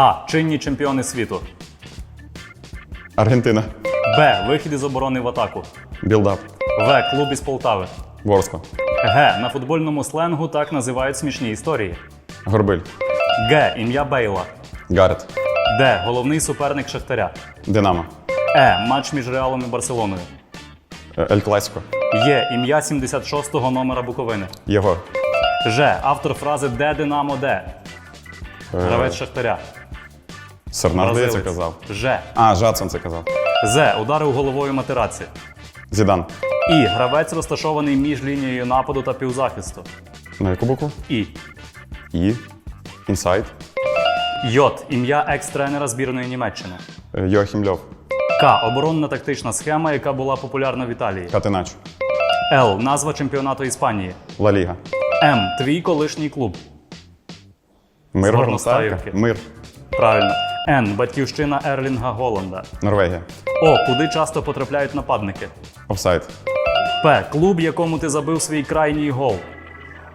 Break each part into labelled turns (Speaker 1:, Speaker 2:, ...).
Speaker 1: А. Чинні чемпіони світу.
Speaker 2: Аргентина.
Speaker 1: Б. Вихід із оборони в атаку.
Speaker 2: Білдап.
Speaker 1: В. Клуб із Полтави.
Speaker 2: Ворскла.
Speaker 1: Г. На футбольному сленгу так називають смішні історії.
Speaker 2: Горбиль.
Speaker 1: Г. Ім'я Бейла.
Speaker 2: Гарет.
Speaker 1: Д. Головний суперник Шахтаря.
Speaker 2: Динамо.
Speaker 1: Е. Матч між Реалом і Барселоною.
Speaker 2: Е, Ель Класіко.
Speaker 1: Є ім'я 76-го номера Буковини.
Speaker 2: Єгор.
Speaker 1: Ж. Автор фрази Де Динамо де?
Speaker 2: Е,
Speaker 1: Гравець Шахтаря.
Speaker 2: Сернар, здається,
Speaker 1: Бразилець.
Speaker 2: казав.
Speaker 1: Ж.
Speaker 2: А, Жадсон це казав.
Speaker 1: З. Ударив головою матeraці.
Speaker 2: Зідан.
Speaker 1: І. Гравець розташований між лінією нападу та півзахисту.
Speaker 2: На яку букву?
Speaker 1: І.
Speaker 2: І. Інсайд.
Speaker 1: Йот. Ім'я екс-тренера збірної Німеччини.
Speaker 2: Е, Йохім Льов.
Speaker 1: К. Оборонна тактична схема, яка була популярна в Італії.
Speaker 2: Катинач.
Speaker 1: Л. Назва чемпіонату Іспанії.
Speaker 2: Ла Ліга.
Speaker 1: М. Твій колишній клуб.
Speaker 2: Мир
Speaker 1: Горностаївки.
Speaker 2: Мир.
Speaker 1: Правильно. Н. Батьківщина Ерлінга Голланда.
Speaker 2: Норвегія.
Speaker 1: О. Куди часто потрапляють нападники.
Speaker 2: Офсайд.
Speaker 1: П. Клуб, якому ти забив свій крайній гол.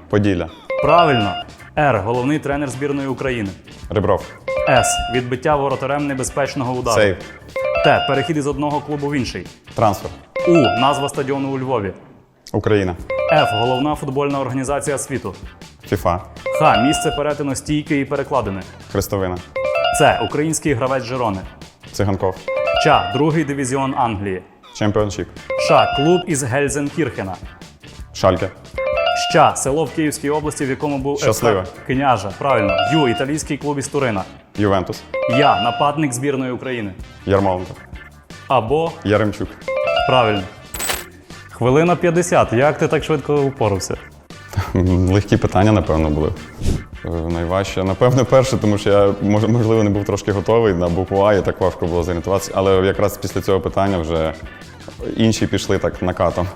Speaker 2: Поділля.
Speaker 1: Правильно. Р. Головний тренер збірної України.
Speaker 2: Ребров.
Speaker 1: С. Відбиття воротарем небезпечного удару.
Speaker 2: Сейв.
Speaker 1: Т. Перехід із одного клубу в інший.
Speaker 2: Трансфер.
Speaker 1: У. Назва стадіону у Львові.
Speaker 2: Україна.
Speaker 1: Ф. Головна футбольна організація світу.
Speaker 2: ФІФА.
Speaker 1: Х. Місце перетину стійки і перекладини.
Speaker 2: Хрестовина.
Speaker 1: Це український гравець Жирони.
Speaker 2: Циганков.
Speaker 1: Ч. Другий дивізіон Англії.
Speaker 2: Чемпіоншіп.
Speaker 1: Ш. Клуб із Гельзенкірхена.
Speaker 2: Шальке.
Speaker 1: Щ. Село в Київській області, в якому був ФК
Speaker 2: Щасливе.
Speaker 1: Княжа. Правильно. Ю. Італійський клуб із Турина.
Speaker 2: Ювентус.
Speaker 1: Я. Нападник збірної України.
Speaker 2: Ярмоленко.
Speaker 1: Або
Speaker 2: Яремчук.
Speaker 1: правильно. Хвилина 50. Як ти так швидко упорався?
Speaker 2: Легкі питання, напевно, були. Е, Найважче, напевне, перше, тому що я мож- можливо не був трошки готовий на букву А, і так важко було зорієнтуватися. Але якраз після цього питання вже інші пішли так накатом.